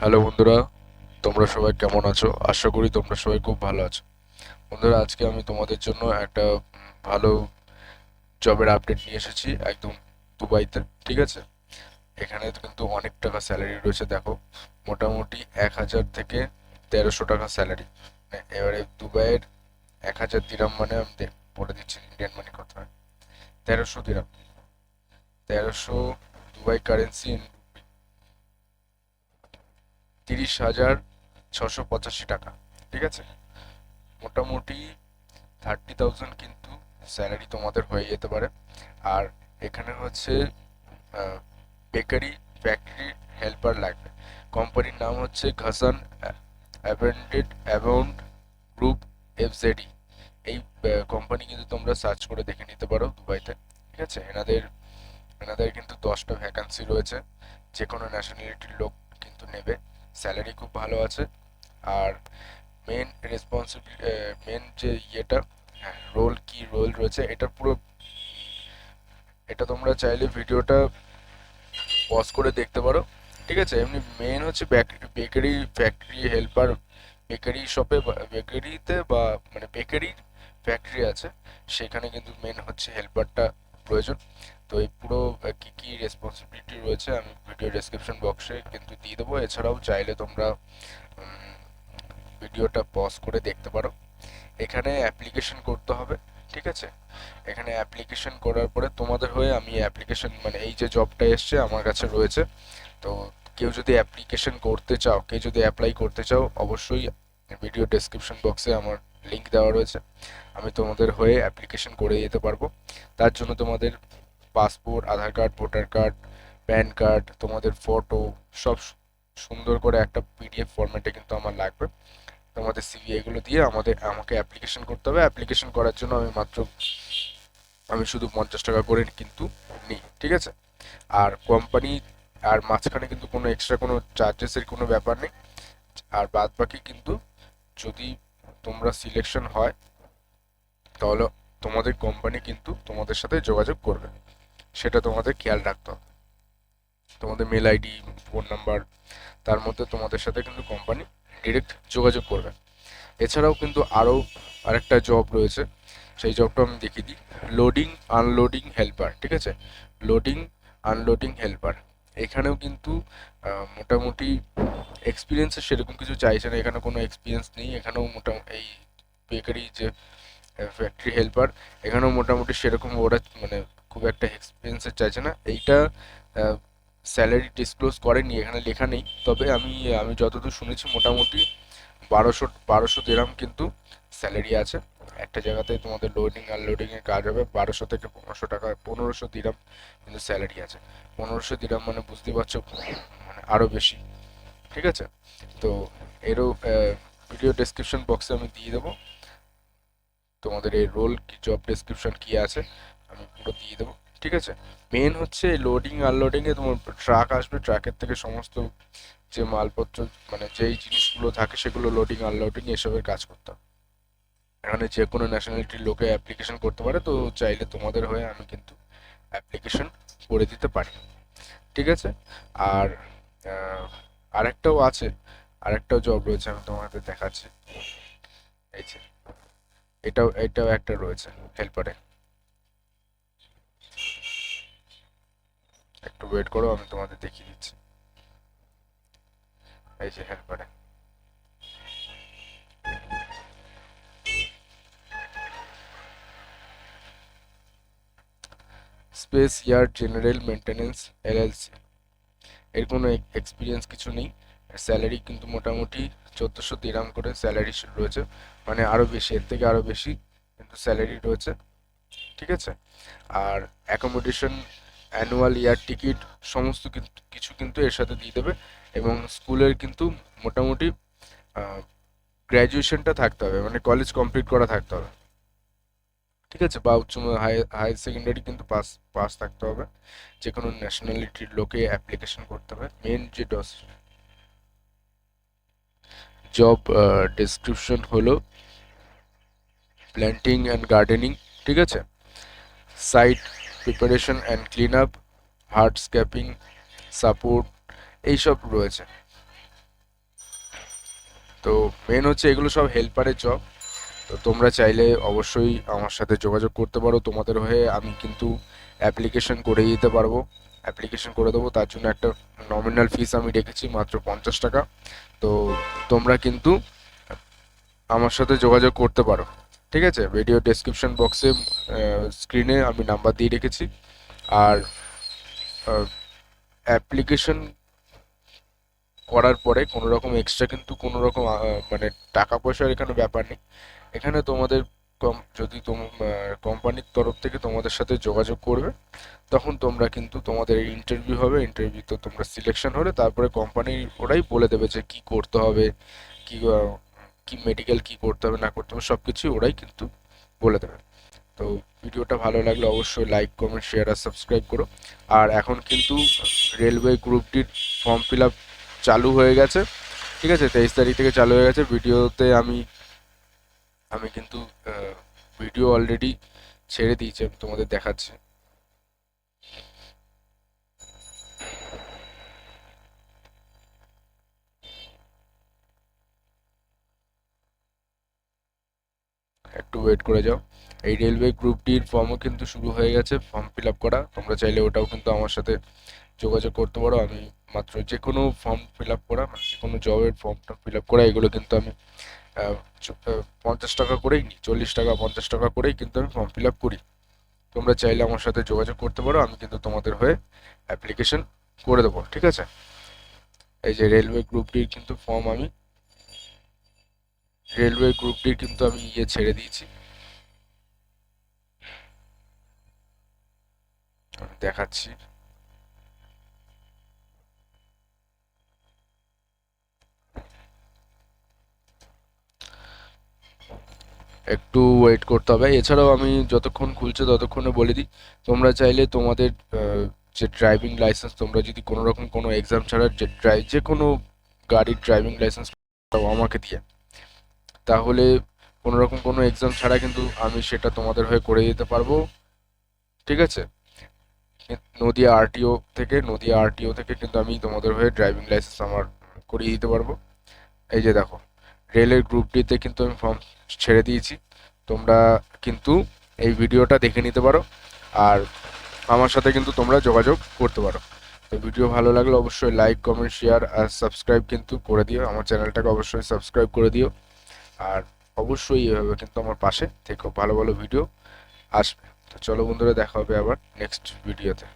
Hello বন্ধুরা, তোমরা সবাই কেমন আছো? আশা করি তোমরা সবাই খুব ভালো আছো। বন্ধুরা, আজকে আমি তোমাদের জন্য একটা ভালো জবের আপডেট নিয়ে এসেছি একদম দুবাইতে, ঠিক আছে? এখানে কিন্তু অনেক টাকা স্যালারি রয়েছে, দেখো। মোটামুটি এক হাজার থেকে তেরোশো টাকা স্যালারি এবারে দুবাইয়ের এক হাজার দিরাম মানে আমি বলে দিচ্ছি ইন্ডিয়ান মানি কত হয়? তেরোশো দিরাম। তেরোশো দুবাই কারেন্সি তিরিশ হাজার ছশো পঁচাশি টাকা, ঠিক আছে? মোটামুটি থার্টি থাউজেন্ড কিন্তু স্যালারি তোমাদের হয়ে যেতে পারে। আর এখানে হচ্ছে বেকারি ফ্যাক্টরি হেল্পার লাগবে। কোম্পানির নাম হচ্ছে ঘাসান অ্যাভেন্টেড অ্যামাউন্ট গ্রুপ এফজেডি এই কোম্পানি কিন্তু তোমরা সার্চ করে দেখে নিতে পারো দুবাইতে, ঠিক আছে? এনাদের এনাদের কিন্তু দশটা ভ্যাকান্সি রয়েছে। যে কোনো ন্যাশনালিটির লোক কিন্তু নেবে। স্যালারি খুব ভালো আছে। আর মেন রেসপন্সিবিলিটি মেন যে ইয়েটা হ্যাঁ রোল কি রোল রয়েছে, এটা পুরো, এটা তোমরা চাইলে ভিডিওটা পজ করে দেখতে পারো। ঠিক আছে? এমনি মেন হচ্ছে বেকারি ফ্যাক্টরি হেল্পার বেকারি শপে বেকারিতে বা মানে বেকারি ফ্যাক্টরি আছে। সেখানে কিন্তু মেন হচ্ছে হেল্পারটা প্রয়োজন। তো এই পুরো কি কি রেসপন্সিবিলিটি রয়েছে আমি ভিডিও ডেসক্রিপশন বক্সে কিন্তু দিয়ে দেবো। এছাড়াও চাইলে তোমরা ভিডিওটা পজ করে দেখতে পারো। এখানে অ্যাপ্লিকেশন করতে হবে, ঠিক আছে? এখানে অ্যাপ্লিকেশন করার পরে তোমাদের হয়ে আমি অ্যাপ্লিকেশন মানে এই যে জবটা এসছে আমার কাছে রয়েছে। তো কেউ যদি অ্যাপ্লিকেশন করতে চাও, কেউ যদি অ্যাপ্লাই করতে চাও, অবশ্যই ভিডিও ডেসক্রিপশন বক্সে আমার লিঙ্ক দেওয়া রয়েছে। আমি তোমাদের হয়ে অ্যাপ্লিকেশন করে দিতে পারব। তার জন্য তোমাদের passport, Aadhaar card, voter card, PAN card, তোমাদের ফটো, সব সুন্দর করে একটা পিডিএফ ফরম্যাটে কিন্তু আমার লাগবে। তোমাদের সিভি এগুলো দিয়ে আমাদের, আমাকে অ্যাপ্লিকেশন করতে হবে। অ্যাপ্লিকেশন করার জন্য আমি মাত্র, আমি শুধু পঞ্চাশ টাকা করে কিন্তু নিই, ঠিক আছে? আর কোম্পানি আর মাঝখানে কিন্তু কোনো এক্সট্রা কোনো চার্জেসের কোনো ব্যাপার নেই। আর বাদ বাকি কিন্তু যদি তোমরা সিলেকশন হয়, তাহলে তোমাদের কোম্পানি কিন্তু তোমাদের সাথে যোগাযোগ করবে। সেটা তোমাদের খেয়াল রাখতে হবে। তোমাদের মেল আইডি ফোন নাম্বার তার মধ্যে তোমাদের সাথে কিন্তু কোম্পানি ডিরেক্ট যোগাযোগ করবে। এছাড়াও কিন্তু আরও আরেকটা জব রয়েছে, সেই জবটা আমি দেখিয়ে দিই। লোডিং আনলোডিং হেল্পার ঠিক আছে? লোডিং আনলোডিং হেল্পার এখানেও কিন্তু মোটামুটি এক্সপিরিয়েন্সের সেরকম কিছু চাইছে না। এখানে কোনো এক্সপিরিয়েন্স নেই। এখানেও মোটামুটি এই বেকারি যে ফ্যাক্টরি হেল্পার এখানেও মোটামুটি সেরকম ওরা মানে খুব একটা এক্সপিরিয়েন্সের চাইছে না। এইটা স্যালারি ডিসক্লোজ করেনি, এখানে লেখা নেই। তবে আমি আমি যতদূর শুনেছি, মোটামুটি বারোশো বারোশো দিরাম কিন্তু স্যালারি আছে। একটা জায়গাতে তোমাদের লোডিং আর লোডিংয়ের কাজ হবে। বারোশো থেকে পনেরোশো টাকা, পনেরোশো দিরাম কিন্তু স্যালারি আছে। পনেরোশো দিরাম মানে বুঝতে পারছ মানে আরও বেশি। ঠিক আছে? তো এরও ভিডিও ডেসক্রিপশন বক্সে আমি দিয়ে দেবো। তোমাদের এই রোল কি জব ডেসক্রিপশন কি আছে? আমি পুরো দিয়ে দেবো, ঠিক আছে? মেন হচ্ছে লোডিং আনলোডিংয়ে তোমার ট্রাক আসবে ট্রাকের থেকে সমস্ত যে মালপত্র মানে যেই জিনিসগুলো থাকে সেগুলো লোডিং আনলোডিং এসবের কাজ করতে হবে। এখানে যে কোনো ন্যাশনালিটির লোকে অ্যাপ্লিকেশন করতে পারে, তো চাইলে তোমাদের হয়ে আমি কিন্তু অ্যাপ্লিকেশন করে দিতে পারি। ঠিক আছে? আর আরেকটাও আছে, আরেকটাও জব রয়েছে আমি তোমাদের দেখাচ্ছি। এই যে, এটাও এটাও একটা রয়েছে হেল্পারে একটু ওয়েট করো, আমি তোমাদের দেখিয়ে দিচ্ছি। এই যে হেল্পারে space yard general maintenance LLC এর কোনো এক্সপিরিয়েন্স কিছু নেই। স্যালারি কিন্তু মোটামুটি চোদ্দোশো দিরাম করে স্যালারি রয়েছে। মানে আরও বেশি, এর থেকে আরও বেশি কিন্তু স্যালারি রয়েছে। ঠিক আছে? আর অ্যাকোমোডেশন অ্যানুয়াল ইয়ার টিকিট সমস্ত কিছু কিন্তু এর সাথে দিয়ে দেবে এবং স্কুলের কিন্তু মোটামুটি গ্র্যাজুয়েশনটা থাকতে হবে মানে কলেজ কমপ্লিট করা থাকতে হবে। ঠিক আছে? বা উচ্চ হায়ার সেকেন্ডারি কিন্তু পাস পাস থাকতে হবে। যে কোনো ন্যাশনালিটির লোকে অ্যাপ্লিকেশন করতে হবে। মেন যে ডস জব ডেসক্রিপশন হলো প্ল্যান্টিং অ্যান্ড গার্ডেনিং ঠিক আছে? Site preparation and clean up hardscaping support এইসব রয়েছে। তো মেন হচ্ছে এগুলো সব হেল্পারের জব তো তোমরা চাইলে অবশ্যই আমার সাথে যোগাযোগ করতে পারো। তোমাদের হয়ে আমি কিন্তু অ্যাপ্লিকেশন করে দিতে পারব। অ্যাপ্লিকেশন করে দেবো। তার জন্য একটা নমিনাল ফিস আমি রেখেছি মাত্র পঞ্চাশ টাকা। তো তোমরা কিন্তু আমার সাথে যোগাযোগ করতে পারো। ঠিক আছে? ভিডিও ডেসক্রিপশন বক্সে স্ক্রিনে আমি নাম্বার দিয়ে রেখেছি। আর অ্যাপ্লিকেশন করার পরে কোনো রকম এক্সট্রা কিন্তু কোনো রকম মানে টাকা পয়সার এখানে ব্যাপার নেই। এখানে তোমাদের কম, যদি কোম্পানির তরফ থেকে তোমাদের সাথে যোগাযোগ করবে, তখন তোমরা কিন্তু তোমাদের ইন্টারভিউ হবে। ইন্টারভিউতে তোমরা সিলেকশন হলে তারপরে কোম্পানি ওরাই বলে দেবে যে কী করতে হবে, কি কি মেডিকেল কি করতে হবে, না করতে হবে সব কিছুই ওরাই কিন্তু বলে দেবে। তো ভিডিওটা ভালো লাগলে অবশ্যই লাইক কমেন্ট শেয়ার আর সাবস্ক্রাইব করো। আর এখন কিন্তু রেলওয়ে গ্রুপটির ফর্ম ফিল আপ চালু হয়ে গেছে। ঠিক আছে, তেইশ তারিখ থেকে চালু হয়ে গেছে। ভিডিওতে আমি আমি কিন্তু ভিডিও অলরেডি ছেড়ে দিয়েছি, আমি তোমাদের দেখাচ্ছি একটু ওয়েট করে যাও। এই রেলওয়ে গ্রুপটির ফর্মও কিন্তু শুরু হয়ে গেছে ফর্ম ফিল আপ করা। তোমরা চাইলে ওটাও কিন্তু আমার সাথে যোগাযোগ করতে পারো। আমি মাত্র যে কোনো ফর্ম ফিল আপ করা যে কোনো জবের ফর্মটা ফিল আপ করা, এগুলো কিন্তু আমি পঞ্চাশ টাকা করেই নিই চল্লিশ টাকা, পঞ্চাশ টাকা করেই কিন্তু আমি ফর্ম ফিল আপ করি। তোমরা চাইলে আমার সাথে যোগাযোগ করতে পারো, আমি কিন্তু তোমাদের হয়ে অ্যাপ্লিকেশন করে দেবো, ঠিক আছে? এই যে রেলওয়ে গ্রুপটির কিন্তু ফর্ম আমি রেলওয়ে গ্রুপটির কিন্তু আমি ইয়ে ছেড়ে দিয়েছি। দেখাচ্ছি। একটু ওয়েট করতে হবে। এছাড়াও আমি যতক্ষণ খুলছে ততক্ষণে বলে দিই, তোমরা চাইলে তোমাদের যে ড্রাইভিং লাইসেন্স তোমরা যদি কোনো রকম কোনো এক্সাম ছাড়া যে কোনো গাড়ির ড্রাইভিং লাইসেন্স আমাকে দিয়ে। তাহলে কোনো রকম কোনো এক্সাম ছাড়া কিন্তু আমি সেটা তোমাদের হয়ে করে দিতে পারব। ঠিক আছে? নদিয়া আরটিও থেকে, নদিয়া আরটিও থেকে কিন্তু আমি তোমাদের হয়ে ড্রাইভিং লাইসেন্স আমার করিয়ে দিতে পারব। এই যে দেখো রেলের গ্রুপ ডিতে কিন্তু আমি ফর্ম ছেড়ে দিয়েছি। তোমরা কিন্তু এই ভিডিওটা দেখে নিতে পারো আর আমার সাথে কিন্তু তোমরা যোগাযোগ করতে পারো। তো ভিডিও ভালো লাগলে অবশ্যই লাইক কমেন্ট শেয়ার আর সাবস্ক্রাইব কিন্তু করে দিও। আমার চ্যানেলটাকে অবশ্যই সাবস্ক্রাইব করে দিও। আর অবশ্যই এভাবে কিন্তু আমার পাশে থেকে, ভালো ভালো ভিডিও আসবে। তো চলো বন্ধুরা, দেখা হবে আবার নেক্সট ভিডিওতে